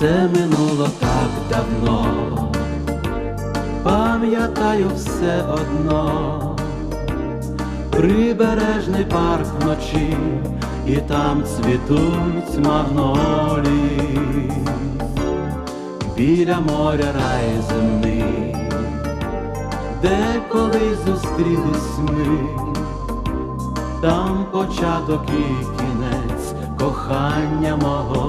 все минуло так давно, пам'ятаю все одно, прибережний парк вночі, і там цвітуть магнолії, біля моря рай земний, де колись зустрілись ми, там початок і кінець кохання мого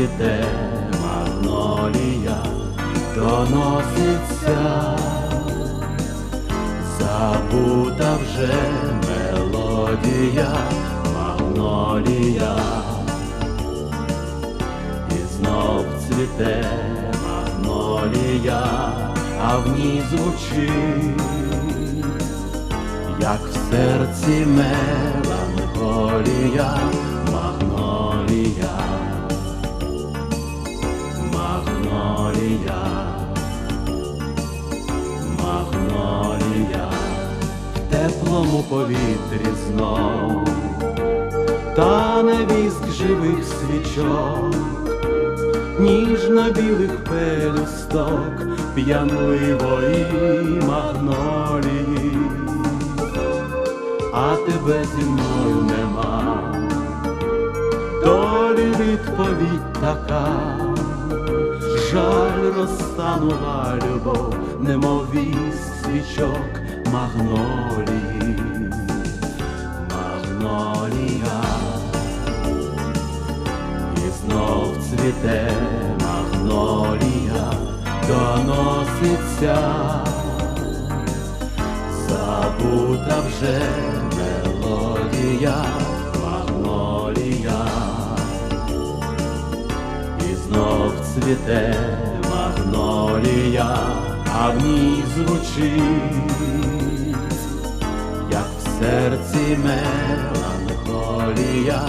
цвіте магнолія, доноситься, забута вже мелодія, магнолія, і знов цвіте магнолія, а в ній звучить, як в серці меланхолія, магнолія, теплому повітрі знов, тане віск живих свічок ніжно-білих пелюсток п'янливої магнолії, а тебе зі мною нема, долі відповідь така, жаль розтанула любов, немов вість свічок магнолії, цвіте магнолія, доноситься, забута вже мелодія, магнолія, і знов цвіте магнолія, а в ній звучить як в серці меланхолія,